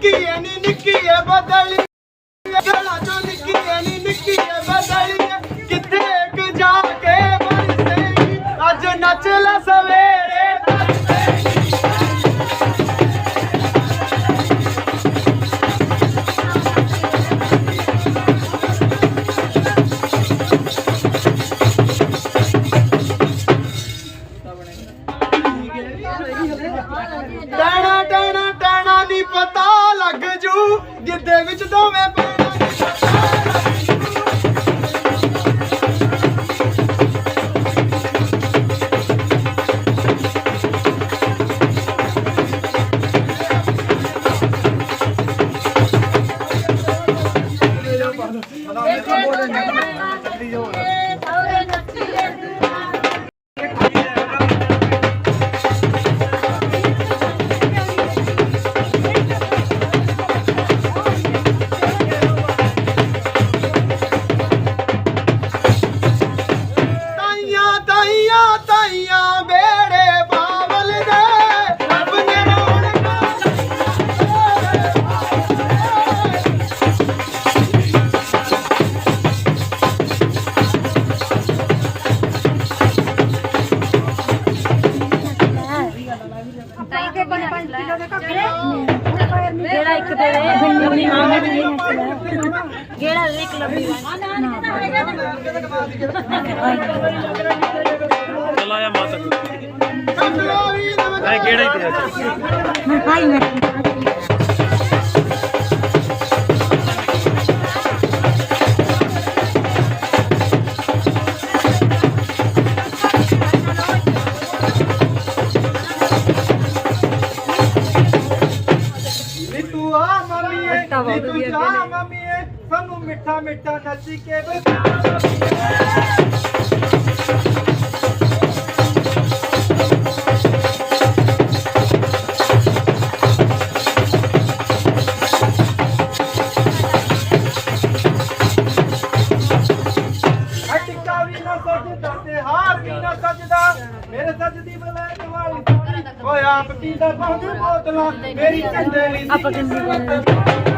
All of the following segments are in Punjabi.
ਨਿੱਕੀ ਐ ਨੀ ਨਿੱਕੀ Get that bitch a man. ਗੇੜਾ ਇੱਕ ਦੇ ਲੰਮੀ ਮਾਂ ਦੀ ਦੇ ਇੱਕ ਲੰਮੀ ਚਲਾ ਜਾ ਮਾਤਾ ਮੈਂ ਕਿਹੜਾ ਹੀ ਪਿਆ ਭਾਈ ਮੈਂ ਨੀ ਤੂੰ ਜਾ ਮੰਮੀਏ ਸਾਨੂੰ ਮਿੱਠਾ ਮਿੱਠਾ ਨੱਚ ਕੇ ਬਤਾ ਟਿੱਕਾ ਵੀ ਨਾ ਸੱਜਦਾ ਤੇ ਹਾਰ ਵੀ ਨਾ ਸੱਜਦਾ। ਮੇਰੇ ਸੱਜਦੀ ਬਲੈਤ ਵਾਲੀ ਸਾੜੀ ਓਏ ਆਪ ਪੀਂਦਾ ਪੰਜ ਬੋਤਲਾਂ? ਮੇਰੀ ਝੰਡੇ ਲਈ ਆਪਾਂ ਕਿੰਨੀ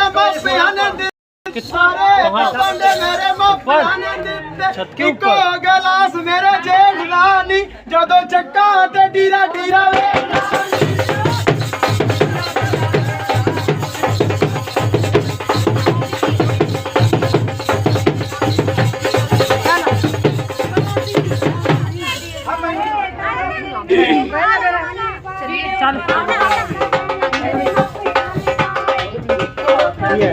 ਮੇਰੇ ਮਾਪਿਆਂ ਨੇ ਦਿੱਤੇ ਸਾਰੇ ਬੰਦੇ ਮੇਰੇ ਮਾਪਿਆਂ ਨੇ ਦਿੱਤੇ ਇੱਕੋ ਗਲਾਸ ਮੇਰੇ ਜੇਠ ਰਾਣੀ ਜਦੋਂ ਚੱਕਾ ਤੇ ਡੀਰਾ ਡੀਰਾ ਵੇ।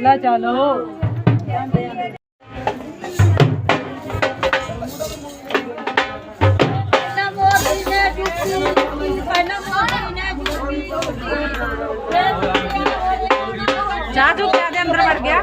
ਲੈ ਚਲੋ। ਚਾਹ ਤੂੰ ਪਿਆ ਦੇ ਅੰਦਰ ਵੜ ਗਿਆ।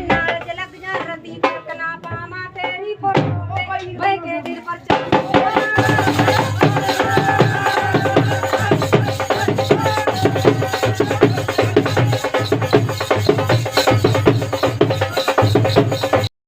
ਬਈ ਕੇ ਦਿਲ ਪਰ